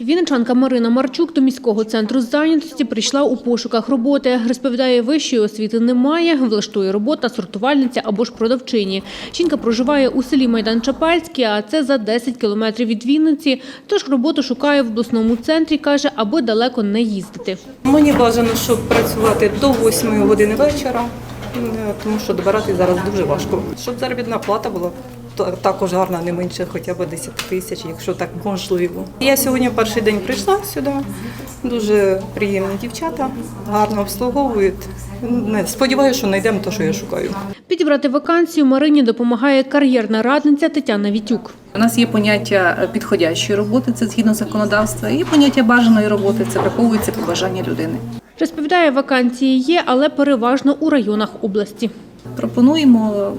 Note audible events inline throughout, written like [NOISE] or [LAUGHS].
Вінничанка Марина Марчук до міського центру зайнятості прийшла у пошуках роботи. Розповідає, вищої освіти немає, влаштує робота сортувальниця або ж продавчині. Жінка проживає у селі Майдан-Чапальське, а це за 10 кілометрів від Вінниці. Тож роботу шукає в обласному центрі, каже, аби далеко не їздити. Мені бажано, щоб працювати до 8 години вечора, е, тому що добирати зараз дуже важко. Щоб заробітна плата була також гарна, не менше хоча б 10 тисяч, якщо так можливо. Я сьогодні перший день прийшла сюди. Дуже приємні дівчата, гарно обслуговують. Не, Сподіваюся, що знайдемо те, що я шукаю. Підібрати вакансію Марині допомагає кар'єрна радниця Тетяна Вітюк. У нас є поняття підходящої роботи, це згідно законодавства, і поняття бажаної роботи це враховується побажання людини. Розповідає, вакансії є, але переважно у районах області. Пропонуємо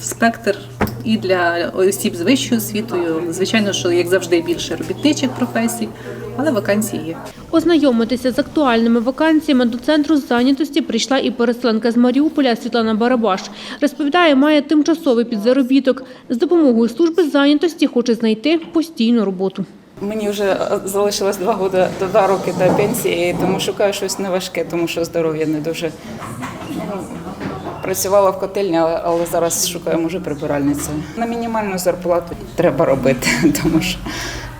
спектр і для осіб з вищою освітою. Звичайно, що як завжди більше робітничих професій, але вакансії є. Ознайомитися з актуальними вакансіями до центру зайнятості прийшла і переселенка з Маріуполя Світлана Барабаш. Розповідає, має тимчасовий підзаробіток. З допомогою служби зайнятості хоче знайти постійну роботу. Мені вже е, залишилось два роки до два роки до пенсії, тому шукаю щось неважке, тому що здоров'я не дуже. Працювала в котельні, але, зараз шукаю може прибиральницю. На мінімальну зарплату треба робити, [LAUGHS] тому що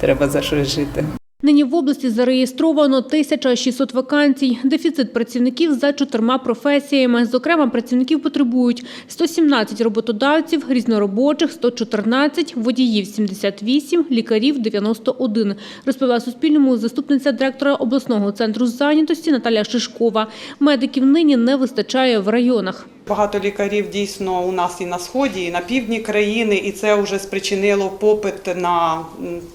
треба за щось жити. Нині в області зареєстровано 1600 вакансій. Дефіцит працівників за чотирма професіями. Зокрема, працівників потребують 117 роботодавців, різноробочих – 114, водіїв – 78, лікарів – 91. Розповіла Суспільному заступниця директора обласного центру зайнятості Наталя Шишкова. Медиків нині не вистачає в районах. Багато лікарів дійсно у нас і на сході, і на півдні країни, і це вже спричинило попит на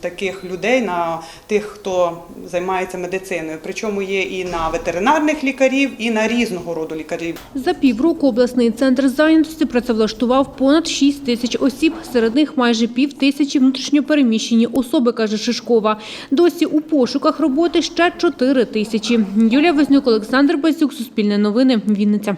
таких людей, на тих, хто займається медициною. Причому є і на ветеринарних лікарів, і на різного роду лікарів. За півроку обласний центр зайнятості працевлаштував понад 6 тисяч осіб. Серед них майже пів тисячі внутрішньопереміщені особи, каже Шишкова. Досі у пошуках роботи ще 4 тисячі. Юлія Вознюк, Олександр Базюк, Суспільне новини, Вінниця.